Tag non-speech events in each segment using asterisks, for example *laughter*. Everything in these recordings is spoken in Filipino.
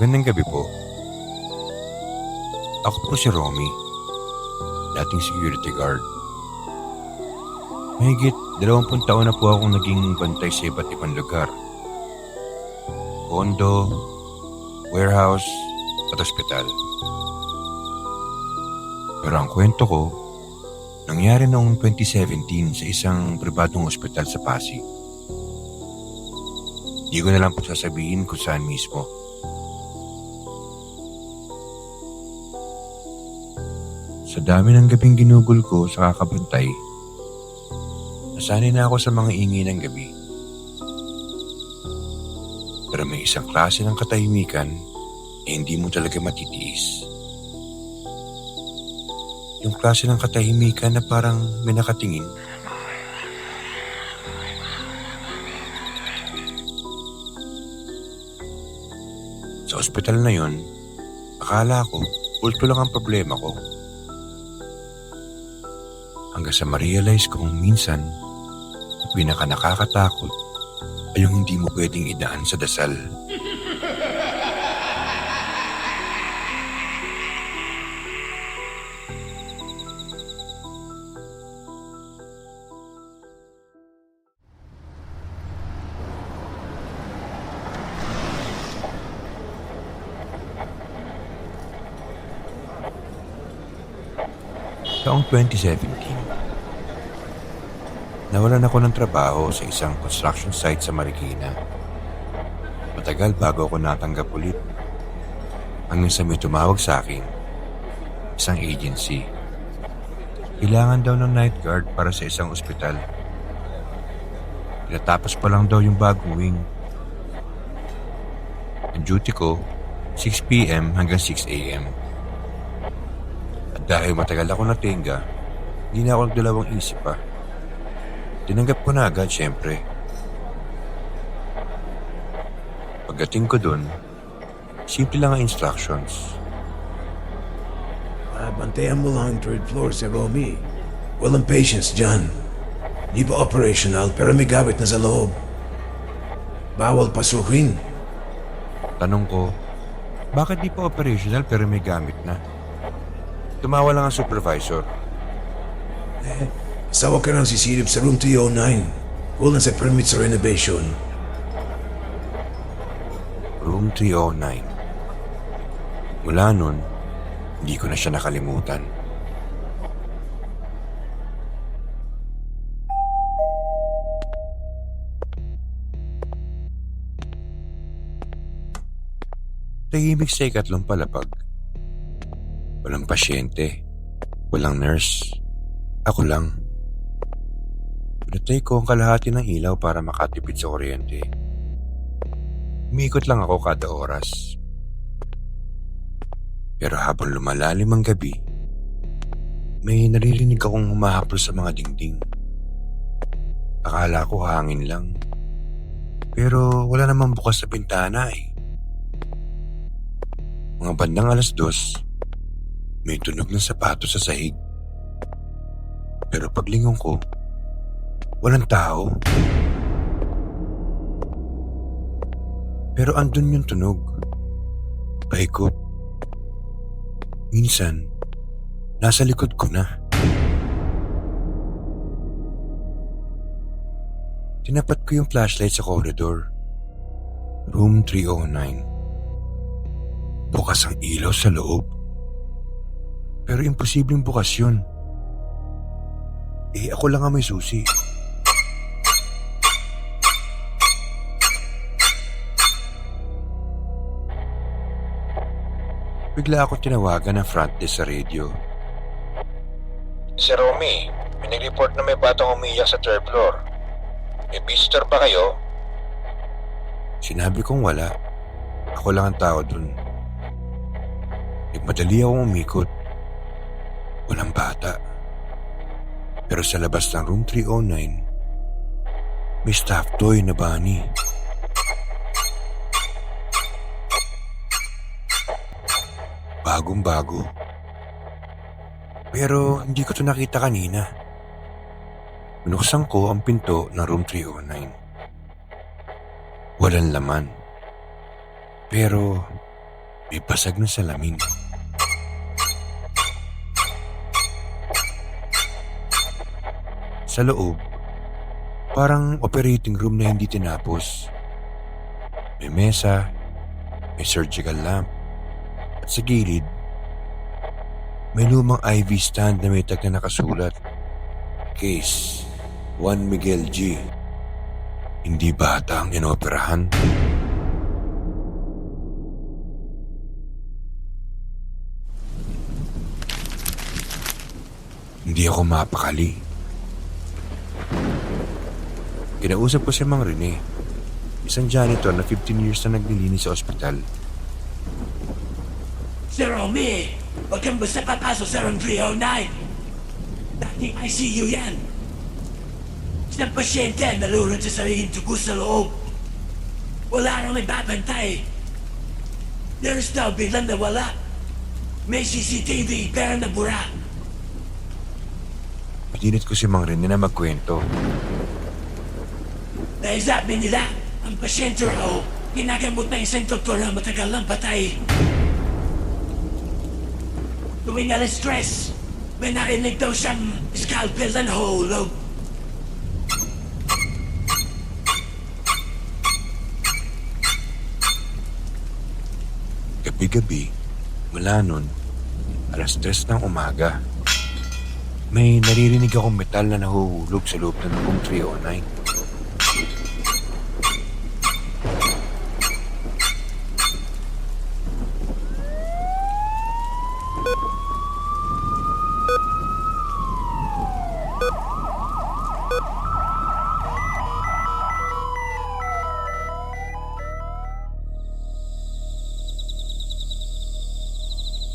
Magandang gabi po. Ako po si Romy, dating security guard. Mahigit dalawampung taon na po akong naging bantay sa iba't ibang lugar. Kondo, warehouse, at ospital. Pero ang kwento ko, nangyari noong 2017 sa isang pribadong ospital sa Pasig. Di ko na lang po sasabihin kung saan mismo. Sa dami ng gabing ginugol ko sa kakabantay, nasanay na ako sa mga ingay ng gabi. Pero may isang klase ng katahimikan na hindi mo talaga matitiis. Yung klase ng katahimikan na parang may nakatingin. Sa ospital na yon, akala ko, ulto lang ang problema ko. Hanggang sa ma-realize kong minsan, pinaka nakakatakot ay yung hindi mo pwedeng idaan sa dasal. Taong 2017, nawalan ako ng trabaho sa isang construction site sa Marikina. Matagal bago ako natanggap ulit. Hanggang sa may tumawag sa akin, isang agency. Kailangan daw ng night guard para sa isang ospital. Tinatapos pa lang daw yung bagong wing. Ang duty ko, 6pm hanggang 6am. Dahil matagal ako natinga, hindi na ako nagdalawang isip pa. Tinanggap ko na agad, syempre. Pagdating ko dun, simple lang ang instructions. Ah, bantayan mo lang ang third floor si Romy. Walang patience dyan. Di pa operational pero may gamit na sa loob. Bawal pasukin. Tanong ko, bakit di pa operational pero may gamit na? Tumawa lang ang supervisor. Sawa ka nang sisilip sa room 309. Kulang sa permit sa renovation. Room 309. Mula nun, hindi ko na siya nakalimutan. Tahimik sa ikatlong palapag. Walang pasyente. Walang nurse. Ako lang. Pinatay ko ang kalahati ng ilaw para makatipid sa kuryente. Umiikot lang ako kada oras. Pero habang lumalalim ang gabi, may naririnig akong humahaplo sa mga dingding. Akala ko hangin lang. Pero wala namang bukas sa bintana eh. Mga bandang alas dos, may tunog ng sapatos sa sahig. Pero paglingon ko, walang tao. Pero andun yung tunog. Paikot. Minsan, nasa likod ko na. Tinapat ko yung flashlight sa corridor. Room 309. Bukas ang ilaw sa loob. Pero imposibleng bukas yun. Eh, ako lang ang may susi. Bigla ako tinawagan ng front desk sa radio. Si Romy, may nag-report na may batang umiyak sa third floor. May visitor ba kayo? Sinabi kong wala. Ako lang ang tao dun. Nagmadali akong umikot. Walang bata. Pero sa labas ng room 309, may staff toy na bunny. Bagong bago. Pero hindi ko to nakita kanina. Binuksan ko ang pinto ng room 309. Walang laman. Pero May basag na salamin. Sa loob, parang operating room na hindi tinapos. May mesa, may surgical lamp, at sa gilid, may lumang IV stand na may tag na nakasulat. Case 1 Miguel G. Hindi bata ang inoperahan. Hindi ako mapakali. Kinausap ko si Mang Rene, isang janitor na 15 years na naglilinis sa ospital. Sir Omi, huwag kang basta papasok sa room 309. Dating ICU yan. Isang pasyente ang nalulod sa sariling dugo sa loob. Wala nang may babantay. Nurse daw biglang nawala. May CCTV pero nabura. Pininit ko si Mang Rene na magkwento. Naisabi nila, ang pasyente raw, ginagamot na isang doktor na matagal lang patay. Tuwing alas stress, may narinig daw siyang scalpel and hulog. Gabi-gabi, mula nun, alas tres ng umaga, may naririnig akong metal na nahuhulog sa loob ng room 309.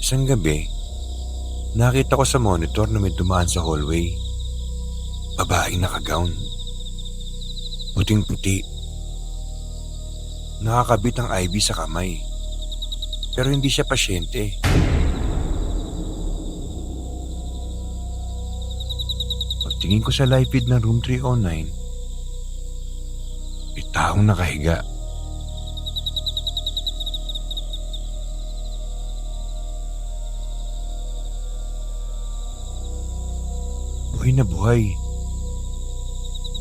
Isang gabi, nakita ko sa monitor na may dumaan sa hallway. Babaeng nakagown. Puting-puti. Nakakabit ang IV sa kamay. Pero hindi siya pasyente. Pagtingin ko sa live feed ng room 309, may taong nakahiga. Buhay na buhay.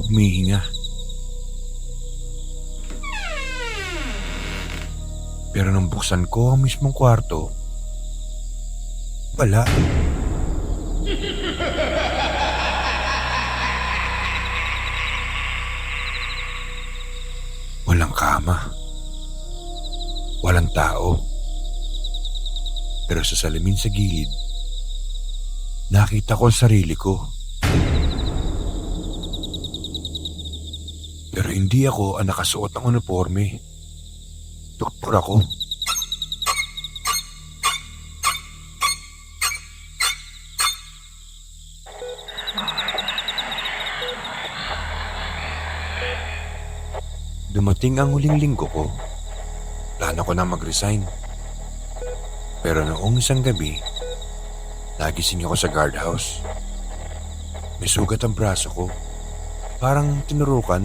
Humihinga. Pero nung buksan ko ang mismong kwarto, wala. Walang kama. Walang tao. Pero sa salamin sa gilid, nakita ko ang sarili ko. Pero hindi ako ang nakasuot ng uniforme. Doktor ako. Dumating ang huling linggo ko. Plano ko na mag-resign. Pero noong isang gabi, nagising ako sa guardhouse. May sugat ang braso ko. Parang tinurukan.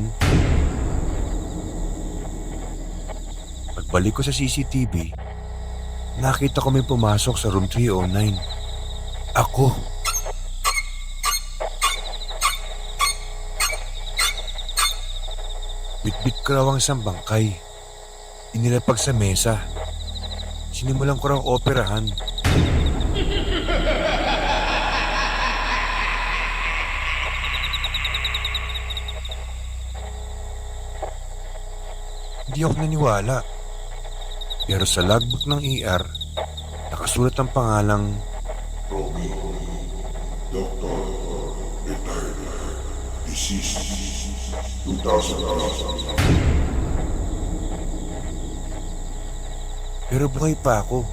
Pagbalik ko sa CCTV, nakita ko may pumasok sa room 309. Ako. Bitbit ko raw ang isang bangkay. Inilapag sa mesa. Sinimulan ko raw operahan. Hindi ako naniwala. Pero sa logbook ng ER, nakasulat ang pangalang Romy, Doctor, retired, deceased, 2000 Pero buhay pa ako.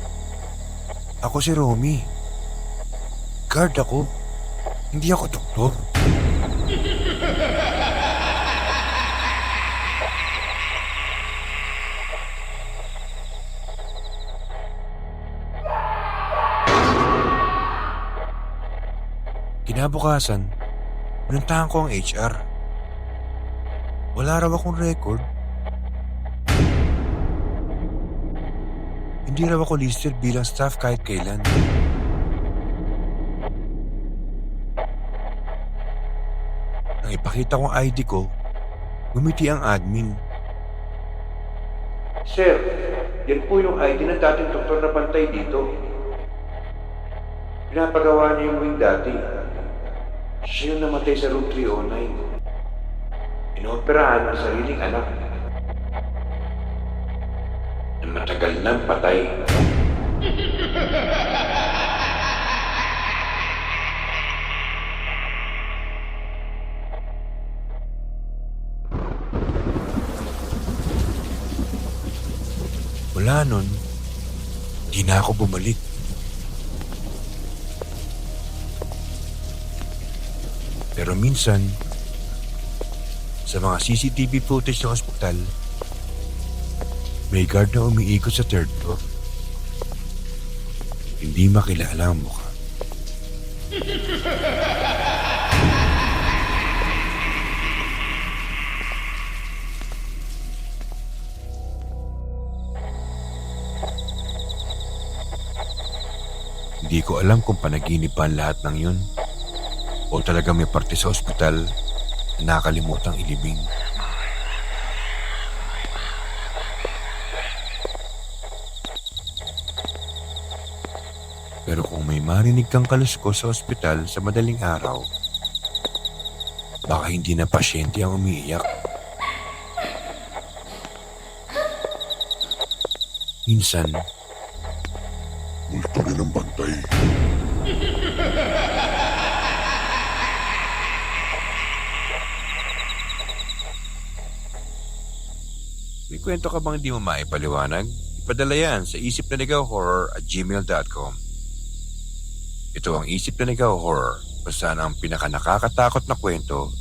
Ako si Romy. Guard ako. Hindi ako doktor. Kinabukasan, pinuntahan ko ang HR. Wala raw akong record. Hindi raw ako listed bilang staff kahit kailan. Nang ipakita kong ID ko, gumiti ang admin. Sir, yan po yung ID ng dating doktor na pantay dito. Pinapagawa niya yung wing dati. Siya yung namatay sa room 309. Inooperahan ang sariling anak. Na matagal nang patay. Mula nun, di na ako bumalik. Pero minsan, sa mga CCTV footage ng ospital, may guard na umiikot sa third floor. Hindi makilala ang mukha. Hindi ko alam kung panaginip pa lahat ng yun o talaga may parte sa ospital na nakalimutang ilibing. Pero kung may marinig kang kaluskos sa ospital sa madaling araw, baka hindi na pasyente ang umiiyak. Minsan, rin ang bantay. Kwento ka bang hindi mo maipaliwanag? Ipadala yan sa isip na horror at gmail.com. Ito ang isip na horror kung saan ang pinaka nakakatakot na kwento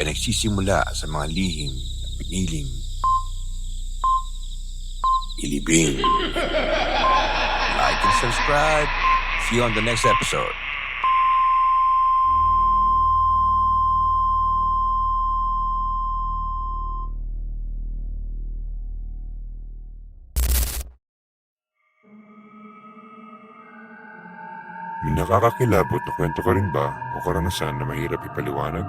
ay nagsisimula sa mga lihim na piniling ilibing. *laughs* like and subscribe. See you on the next episode. May nakakakilabot na kwento ka rin ba o karanasan na mahirap ipaliwanag?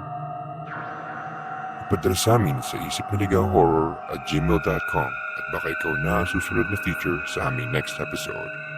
Ipadala sa amin sa isip na horror at gmail.com at baka ikaw na susunod na feature sa aming next episode.